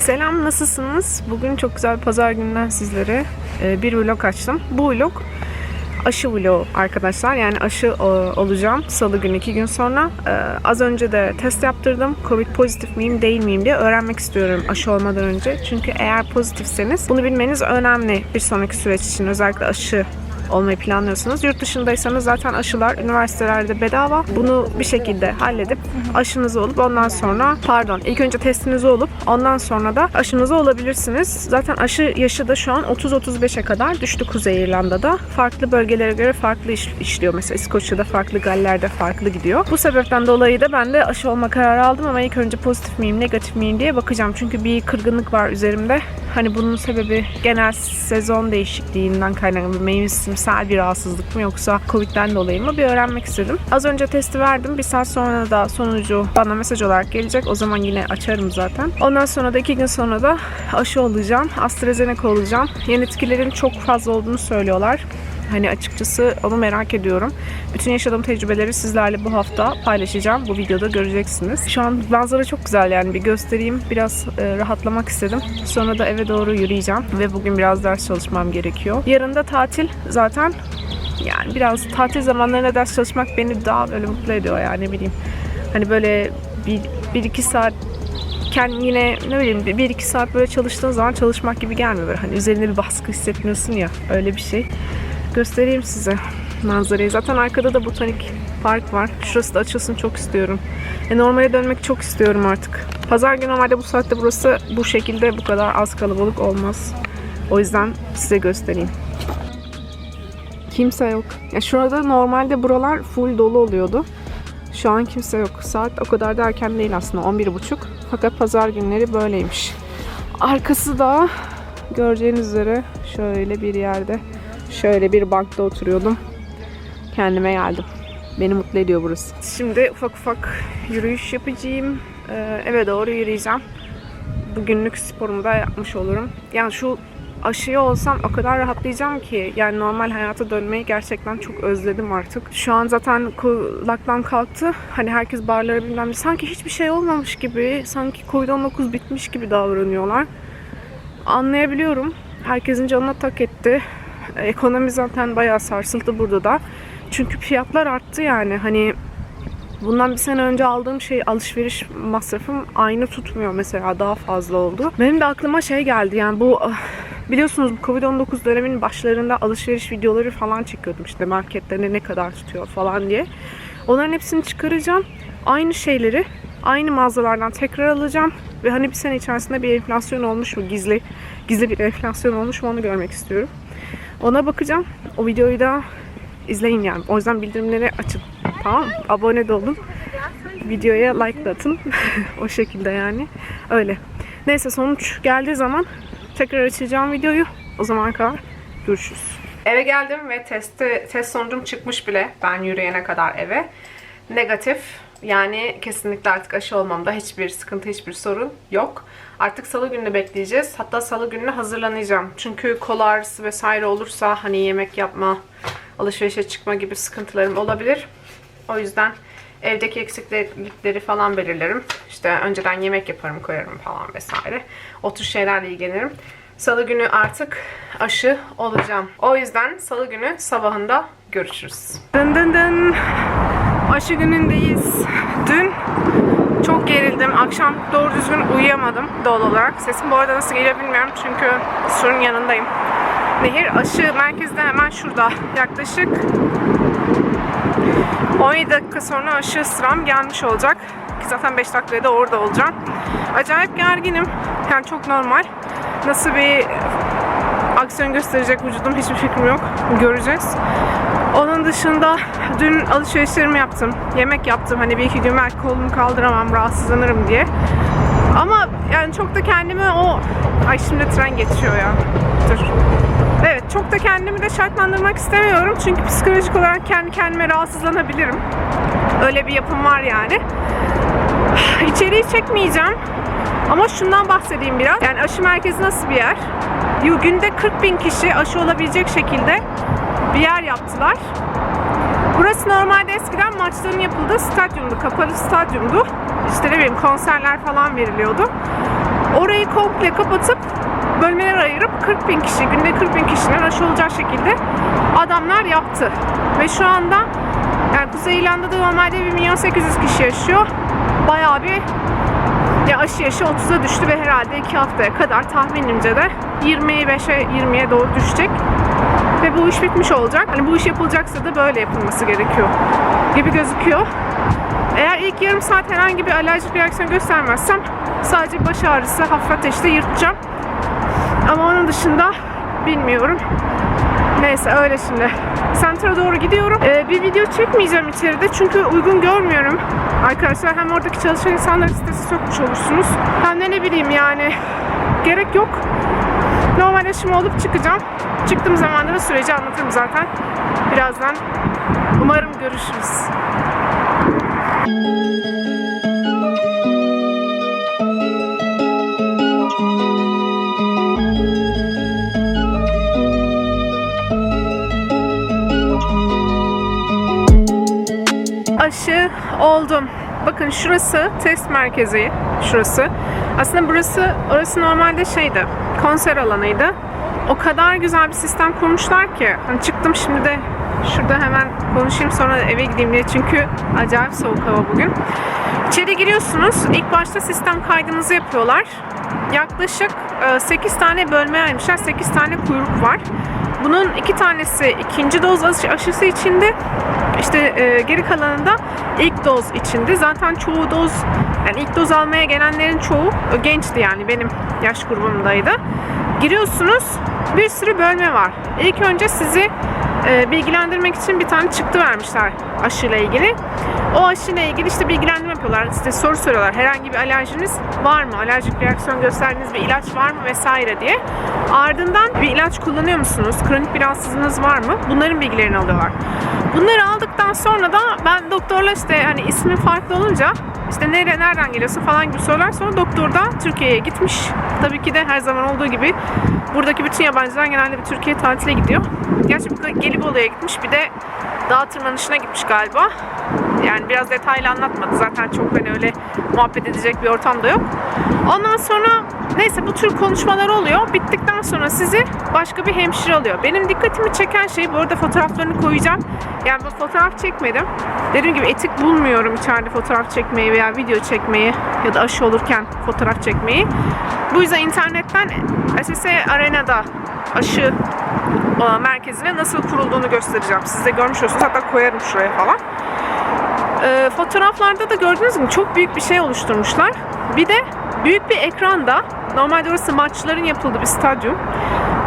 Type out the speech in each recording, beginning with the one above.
Selam nasılsınız? Bugün çok güzel bir pazar gününden sizlere e, bir vlog açtım. Bu vlog aşı vlogu arkadaşlar. Yani aşı e, olacağım salı günü iki gün sonra. E, Az önce de test yaptırdım. Covid pozitif miyim değil miyim diye öğrenmek istiyorum aşı olmadan önce. Çünkü eğer pozitifseniz bunu bilmeniz önemli bir sonraki süreç için. Özellikle aşı olmayı planlıyorsanız. Yurt dışındaysanız zaten aşılar üniversitelerde bedava. Bunu bir şekilde halledip aşınızı olup ondan sonra pardon ilk önce testinizi olup ondan sonra da aşınızı olabilirsiniz. Zaten aşı yaşı da şu an 30-35'e kadar düştü Kuzey İrlanda'da. Farklı bölgelere göre farklı iş- işliyor. Mesela İskoçya'da farklı, Galler'de farklı gidiyor. Bu sebepten dolayı da ben de aşı olma kararı aldım ama ilk önce pozitif miyim, negatif miyim diye bakacağım. Çünkü bir kırgınlık var üzerimde. Hani bunun sebebi genel sezon değişikliğinden kaynaklı bir mevsimsel bir rahatsızlık mı yoksa Covid'den dolayı mı bir öğrenmek istedim. Az önce testi verdim. Bir saat sonra da sonucu bana mesaj olarak gelecek. O zaman yine açarım zaten. Ondan sonra da iki gün sonra da aşı olacağım. AstraZeneca olacağım. Yan etkilerin çok fazla olduğunu söylüyorlar. Hani açıkçası onu merak ediyorum. Bütün yaşadığım tecrübeleri sizlerle bu hafta paylaşacağım. Bu videoda göreceksiniz. Şu an manzara çok güzel yani bir göstereyim. Biraz e, rahatlamak istedim. Sonra da eve doğru yürüyeceğim. Ve bugün biraz ders çalışmam gerekiyor. Yarın da tatil zaten. Yani biraz tatil zamanlarında ders çalışmak beni daha böyle mutlu ediyor yani ne bileyim. Hani böyle bir, bir iki saat kendi yine ne bileyim bir, iki saat böyle çalıştığın zaman çalışmak gibi gelmiyor. Böyle hani üzerinde bir baskı hissetmiyorsun ya öyle bir şey. Göstereyim size manzarayı. Zaten arkada da botanik park var. Şurası da açılsın çok istiyorum. E, normale dönmek çok istiyorum artık. Pazar günü normalde bu saatte burası bu şekilde bu kadar az kalabalık olmaz. O yüzden size göstereyim. Kimse yok. Ya şurada normalde buralar full dolu oluyordu. Şu an kimse yok. Saat o kadar da erken değil aslında 11.30. Fakat pazar günleri böyleymiş. Arkası da göreceğiniz üzere şöyle bir yerde şöyle bir bankta oturuyordum. Kendime geldim. Beni mutlu ediyor burası. Şimdi ufak ufak yürüyüş yapacağım. Ee, eve doğru yürüyeceğim. Bugünlük sporumu da yapmış olurum. Yani şu aşıyı olsam o kadar rahatlayacağım ki yani normal hayata dönmeyi gerçekten çok özledim artık. Şu an zaten kulaktan kalktı. Hani herkes barlara bilmem ne. Sanki hiçbir şey olmamış gibi, sanki Covid-19 bitmiş gibi davranıyorlar. Anlayabiliyorum. Herkesin canına tak etti. Ekonomi zaten bayağı sarsıldı burada da. Çünkü fiyatlar arttı yani. Hani Bundan bir sene önce aldığım şey alışveriş masrafım aynı tutmuyor mesela daha fazla oldu. Benim de aklıma şey geldi yani bu ah, biliyorsunuz bu Covid-19 döneminin başlarında alışveriş videoları falan çekiyordum işte marketlerine ne kadar tutuyor falan diye. Onların hepsini çıkaracağım. Aynı şeyleri aynı mağazalardan tekrar alacağım ve hani bir sene içerisinde bir enflasyon olmuş mu gizli gizli bir enflasyon olmuş mu onu görmek istiyorum. Ona bakacağım. O videoyu da izleyin yani. O yüzden bildirimleri açın. Tamam? Abone de olun. Videoya like atın. o şekilde yani. Öyle. Neyse sonuç geldiği zaman tekrar açacağım videoyu. O zaman kadar görüşürüz. Eve geldim ve testi, test sonucum çıkmış bile. Ben yürüyene kadar eve. Negatif. Yani kesinlikle artık aşı olmamda hiçbir sıkıntı, hiçbir sorun yok. Artık salı gününü bekleyeceğiz. Hatta salı gününe hazırlanacağım. Çünkü kol ağrısı vesaire olursa hani yemek yapma, alışverişe çıkma gibi sıkıntılarım olabilir. O yüzden evdeki eksiklikleri falan belirlerim. İşte önceden yemek yaparım, koyarım falan vesaire. O tür şeylerle ilgilenirim. Salı günü artık aşı olacağım. O yüzden salı günü sabahında görüşürüz. Dın dın dın. Aşı günündeyiz. Dün çok gerildim. Akşam doğru düzgün uyuyamadım doğal olarak. Sesim bu arada nasıl geliyor bilmiyorum çünkü surun yanındayım. Nehir aşı merkezde hemen şurada. Yaklaşık 17 dakika sonra aşı sıram gelmiş olacak. Ki zaten 5 dakikaya da orada olacağım. Acayip gerginim. Yani çok normal. Nasıl bir aksiyon gösterecek vücudum hiçbir fikrim yok. Göreceğiz. Onun dışında dün alışverişlerimi yaptım. Yemek yaptım. Hani bir iki gün belki kolumu kaldıramam, rahatsızlanırım diye. Ama yani çok da kendimi o... Ay şimdi tren geçiyor ya. Dur. Evet çok da kendimi de şartlandırmak istemiyorum. Çünkü psikolojik olarak kendi kendime rahatsızlanabilirim. Öyle bir yapım var yani. İçeriği çekmeyeceğim. Ama şundan bahsedeyim biraz. Yani aşı merkezi nasıl bir yer? Günde 40 bin kişi aşı olabilecek şekilde bir yer yaptılar. Burası normalde eskiden maçların yapıldığı stadyumdu. Kapalı stadyumdu. İşte ne bileyim konserler falan veriliyordu. Orayı komple kapatıp bölmeler ayırıp 40 bin kişi, günde 40 bin kişinin aşı şekilde adamlar yaptı. Ve şu anda yani Kuzey İrlanda'da normalde 1 milyon 800 kişi yaşıyor. Bayağı bir ya aşı yaşı 30'a düştü ve herhalde 2 haftaya kadar tahminimce de 25'e 20'ye doğru düşecek. Ve bu iş bitmiş olacak. Hani bu iş yapılacaksa da böyle yapılması gerekiyor gibi gözüküyor. Eğer ilk yarım saat herhangi bir alerjik reaksiyon göstermezsem sadece baş ağrısı, hafif ateşte yırtacağım. Ama onun dışında bilmiyorum. Neyse öyle şimdi. Center'a doğru gidiyorum. Ee, bir video çekmeyeceğim içeride çünkü uygun görmüyorum. Arkadaşlar hem oradaki çalışan insanların sitesi sokmuş olursunuz. Hem de ne bileyim yani gerek yok. Normal aşımı olup çıkacağım. Çıktığım zaman da süreci anlatırım zaten. Birazdan umarım görüşürüz. aşı oldum. Bakın şurası test merkezi. Şurası. Aslında burası, orası normalde şeydi. Konser alanıydı. O kadar güzel bir sistem kurmuşlar ki. Hani çıktım şimdi de şurada hemen konuşayım sonra eve gideyim diye. Çünkü acayip soğuk hava bugün. İçeri giriyorsunuz. İlk başta sistem kaydınızı yapıyorlar. Yaklaşık 8 tane bölmeye ayırmışlar. 8 tane kuyruk var. Bunun iki tanesi ikinci doz aşı- aşısı içinde. İşte e, geri kalanında ilk doz içinde. Zaten çoğu doz yani ilk doz almaya gelenlerin çoğu gençti yani benim yaş grubumdaydı. Giriyorsunuz bir sürü bölme var. İlk önce sizi e, bilgilendirmek için bir tane çıktı vermişler aşıyla ilgili. O aşıyla ilgili işte bilgilendirme yapıyorlar. İşte soru soruyorlar. Herhangi bir alerjiniz var mı? Alerjik reaksiyon gösterdiğiniz bir ilaç var mı vesaire diye. Ardından bir ilaç kullanıyor musunuz? Kronik bir rahatsızlığınız var mı? Bunların bilgilerini alıyorlar. Bunları aldıktan sonra da ben doktorla işte hani ismi farklı olunca işte nere, nereden geliyorsun falan gibi sorular sonra doktor da Türkiye'ye gitmiş. Tabii ki de her zaman olduğu gibi buradaki bütün yabancılar genelde bir Türkiye tatile gidiyor. Gerçi bu Gelibolu'ya gitmiş bir de dağ tırmanışına gitmiş galiba. Yani biraz detaylı anlatmadı. Zaten çok hani öyle muhabbet edecek bir ortam da yok. Ondan sonra neyse bu tür konuşmalar oluyor. Bittikten sonra sizi başka bir hemşire alıyor. Benim dikkatimi çeken şey bu arada fotoğraflarını koyacağım. Yani ben fotoğraf çekmedim. Dediğim gibi etik bulmuyorum içeride fotoğraf çekmeyi veya video çekmeyi ya da aşı olurken fotoğraf çekmeyi. Bu yüzden internetten SSE Arena'da aşı merkezine nasıl kurulduğunu göstereceğim. Siz de görmüş olursunuz. Hatta koyarım şuraya falan. E, fotoğraflarda da gördüğünüz gibi çok büyük bir şey oluşturmuşlar. Bir de büyük bir ekranda, normalde orası maçların yapıldığı bir stadyum.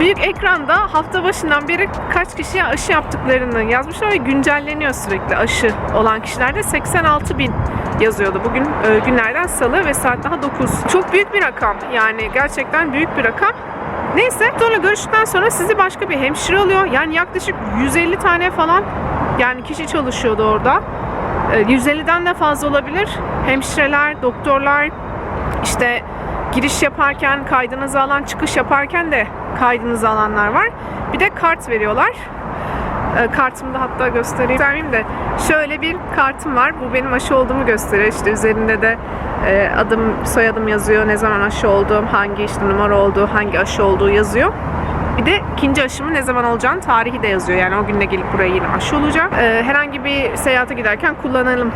Büyük ekranda hafta başından beri kaç kişiye aşı yaptıklarını yazmışlar ve güncelleniyor sürekli aşı olan kişilerde 86 bin yazıyordu. Bugün e, günlerden salı ve saat daha 9. Çok büyük bir rakam. Yani gerçekten büyük bir rakam. Neyse sonra görüştükten sonra sizi başka bir hemşire alıyor. Yani yaklaşık 150 tane falan yani kişi çalışıyordu orada. E, 150'den de fazla olabilir. Hemşireler, doktorlar, işte giriş yaparken kaydınızı alan, çıkış yaparken de kaydınızı alanlar var. Bir de kart veriyorlar. E, kartımı da hatta göstereyim. Göstermeyeyim de şöyle bir kartım var. Bu benim aşı olduğumu gösteriyor. İşte üzerinde de e, adım, soyadım yazıyor. Ne zaman aşı olduğum, hangi işte numara olduğu, hangi aşı olduğu yazıyor. Bir de ikinci aşımı ne zaman olacağını tarihi de yazıyor. Yani o günde gelip buraya yine aşı olacağım. E, herhangi bir seyahate giderken kullanalım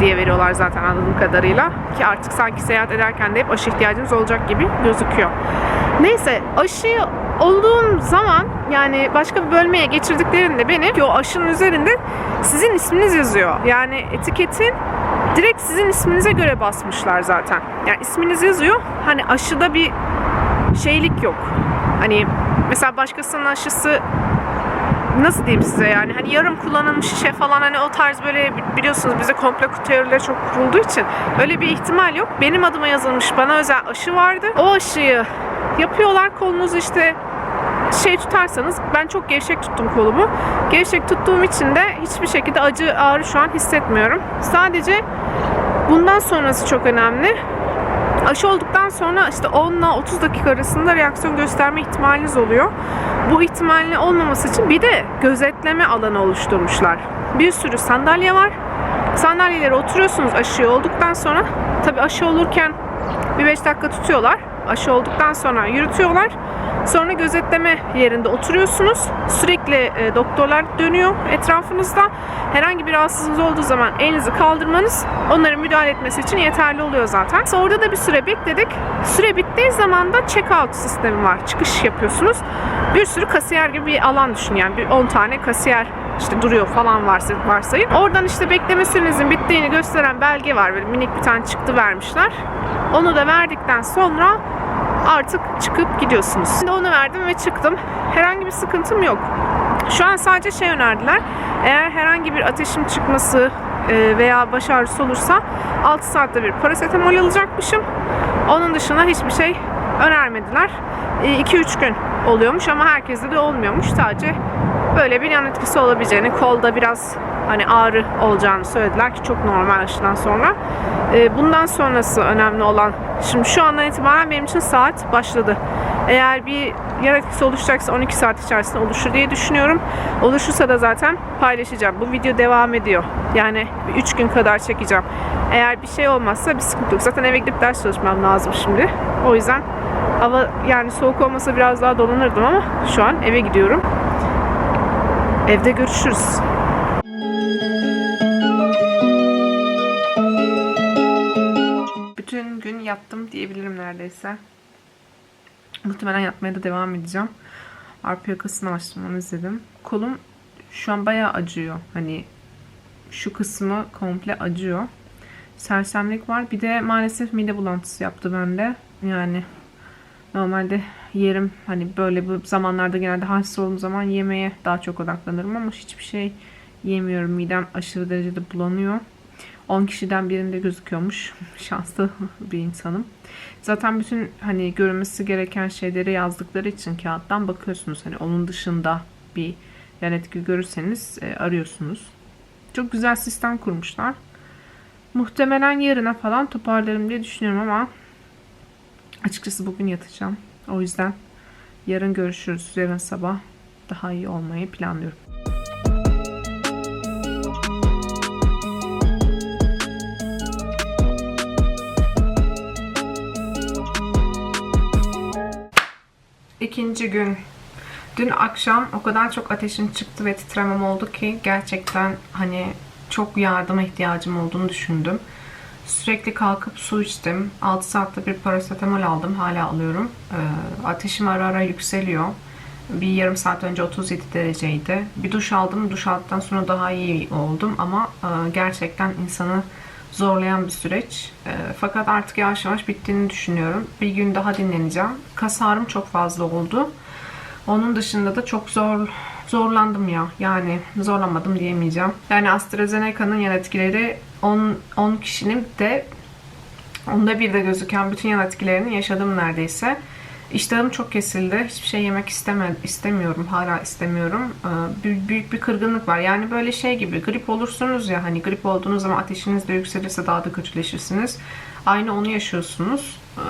diye veriyorlar zaten anladığım kadarıyla. Ki artık sanki seyahat ederken de hep aşı ihtiyacınız olacak gibi gözüküyor. Neyse aşı olduğum zaman yani başka bir bölmeye geçirdiklerinde beni o aşının üzerinde sizin isminiz yazıyor. Yani etiketin direkt sizin isminize göre basmışlar zaten. Yani isminiz yazıyor. Hani aşıda bir şeylik yok. Hani mesela başkasının aşısı nasıl diyeyim size yani hani yarım kullanılmış şişe falan hani o tarz böyle biliyorsunuz bize komplo teorileri çok kurulduğu için öyle bir ihtimal yok. Benim adıma yazılmış bana özel aşı vardı. O aşıyı yapıyorlar kolunuzu işte şey tutarsanız ben çok gevşek tuttum kolumu. Gevşek tuttuğum için de hiçbir şekilde acı ağrı şu an hissetmiyorum. Sadece bundan sonrası çok önemli. Aşı olduktan sonra işte 10 ile 30 dakika arasında reaksiyon gösterme ihtimaliniz oluyor. Bu ihtimalin olmaması için bir de gözetleme alanı oluşturmuşlar. Bir sürü sandalye var. Sandalyelere oturuyorsunuz aşı olduktan sonra. Tabi aşı olurken bir 5 dakika tutuyorlar. aşı olduktan sonra yürütüyorlar. Sonra gözetleme yerinde oturuyorsunuz. Sürekli e, doktorlar dönüyor etrafınızda. Herhangi bir rahatsızlığınız olduğu zaman elinizi kaldırmanız onların müdahale etmesi için yeterli oluyor zaten. Sonra orada da bir süre bekledik. Süre bittiği zaman da check-out sistemi var. Çıkış yapıyorsunuz. Bir sürü kasiyer gibi bir alan düşün yani. Bir 10 tane kasiyer işte duruyor falan varsa, varsayın. Oradan işte bekleme sürenizin bittiğini gösteren belge var. Böyle minik bir tane çıktı vermişler. Onu da verdikten sonra artık çıkıp gidiyorsunuz. Şimdi onu verdim ve çıktım. Herhangi bir sıkıntım yok. Şu an sadece şey önerdiler. Eğer herhangi bir ateşim çıkması e, veya baş ağrısı olursa 6 saatte bir parasetamol alacakmışım. Onun dışında hiçbir şey önermediler. 2-3 gün oluyormuş ama herkeste de olmuyormuş. Sadece böyle bir yan etkisi olabileceğini, kolda biraz hani ağrı olacağını söylediler ki çok normal aşıdan sonra. Ee, Bundan sonrası önemli olan, şimdi şu andan itibaren benim için saat başladı. Eğer bir etkisi oluşacaksa 12 saat içerisinde oluşur diye düşünüyorum. Oluşursa da zaten paylaşacağım. Bu video devam ediyor. Yani 3 gün kadar çekeceğim. Eğer bir şey olmazsa bir sıkıntı yok. Zaten eve gidip ders çalışmam lazım şimdi. O yüzden hava yani soğuk olmasa biraz daha dolanırdım ama şu an eve gidiyorum. Evde görüşürüz. Yattım diyebilirim neredeyse. Muhtemelen yatmaya da devam edeceğim. Arpa yakasını açtım onu izledim. Kolum şu an bayağı acıyor. Hani şu kısmı komple acıyor. Sersemlik var. Bir de maalesef mide bulantısı yaptı bende. Yani normalde yerim hani böyle bu zamanlarda genelde halsiz olduğum zaman yemeğe daha çok odaklanırım ama hiçbir şey yemiyorum. Midem aşırı derecede bulanıyor. 10 kişiden birinde gözüküyormuş. Şanslı bir insanım. Zaten bütün hani görünmesi gereken şeyleri yazdıkları için kağıttan bakıyorsunuz. Hani onun dışında bir yan etki görürseniz e, arıyorsunuz. Çok güzel sistem kurmuşlar. Muhtemelen yarına falan toparlarım diye düşünüyorum ama açıkçası bugün yatacağım. O yüzden yarın görüşürüz. Yarın sabah daha iyi olmayı planlıyorum. İkinci gün. Dün akşam o kadar çok ateşim çıktı ve titremem oldu ki gerçekten hani çok yardıma ihtiyacım olduğunu düşündüm. Sürekli kalkıp su içtim. 6 saatte bir parasetamol aldım. Hala alıyorum. Ee, ateşim ara ara yükseliyor. Bir yarım saat önce 37 dereceydi. Bir duş aldım. Duş aldıktan sonra daha iyi oldum. Ama e, gerçekten insanı zorlayan bir süreç. E, fakat artık yavaş yavaş bittiğini düşünüyorum. Bir gün daha dinleneceğim. Kas ağrım çok fazla oldu. Onun dışında da çok zor zorlandım ya. Yani zorlamadım diyemeyeceğim. Yani AstraZeneca'nın yan etkileri 10, 10 kişinin de onda bir de gözüken bütün yan etkilerini yaşadım neredeyse. İştahım çok kesildi. Hiçbir şey yemek isteme, istemiyorum. Hala istemiyorum. Ee, büyük, bir kırgınlık var. Yani böyle şey gibi grip olursunuz ya hani grip olduğunuz zaman ateşiniz de yükselirse daha da kötüleşirsiniz. Aynı onu yaşıyorsunuz. Ee,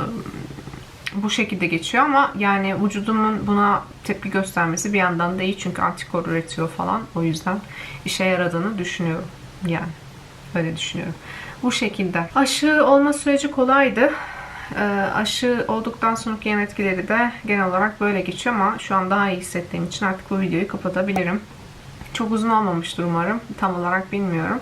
bu şekilde geçiyor ama yani vücudumun buna tepki göstermesi bir yandan da iyi çünkü antikor üretiyor falan. O yüzden işe yaradığını düşünüyorum. Yani öyle düşünüyorum. Bu şekilde. Aşı olma süreci kolaydı. Ee, aşı olduktan sonraki yan etkileri de genel olarak böyle geçiyor ama şu an daha iyi hissettiğim için artık bu videoyu kapatabilirim. Çok uzun olmamıştır umarım. Tam olarak bilmiyorum.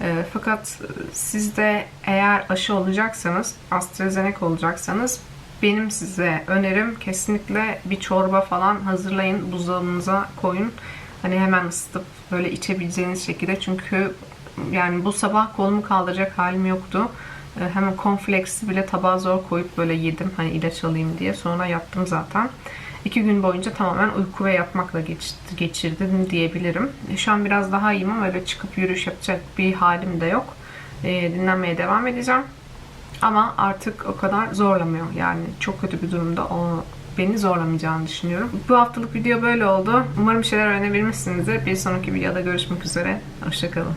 E, fakat siz de eğer aşı olacaksanız, AstraZeneca olacaksanız benim size önerim kesinlikle bir çorba falan hazırlayın. Buzdolabınıza koyun. Hani hemen ısıtıp böyle içebileceğiniz şekilde. Çünkü yani bu sabah kolumu kaldıracak halim yoktu. Ee, Hemen cornflakes'i bile tabağa zor koyup böyle yedim. Hani ilaç alayım diye. Sonra yattım zaten. İki gün boyunca tamamen uyku ve yatmakla geç- geçirdim diyebilirim. Şu an biraz daha iyiyim ama öyle çıkıp yürüyüş yapacak bir halim de yok. Ee, dinlenmeye devam edeceğim. Ama artık o kadar zorlamıyor. Yani çok kötü bir durumda o beni zorlamayacağını düşünüyorum. Bu haftalık video böyle oldu. Umarım şeyler öğrenebilmişsinizdir. Bir sonraki videoda görüşmek üzere. Hoşçakalın.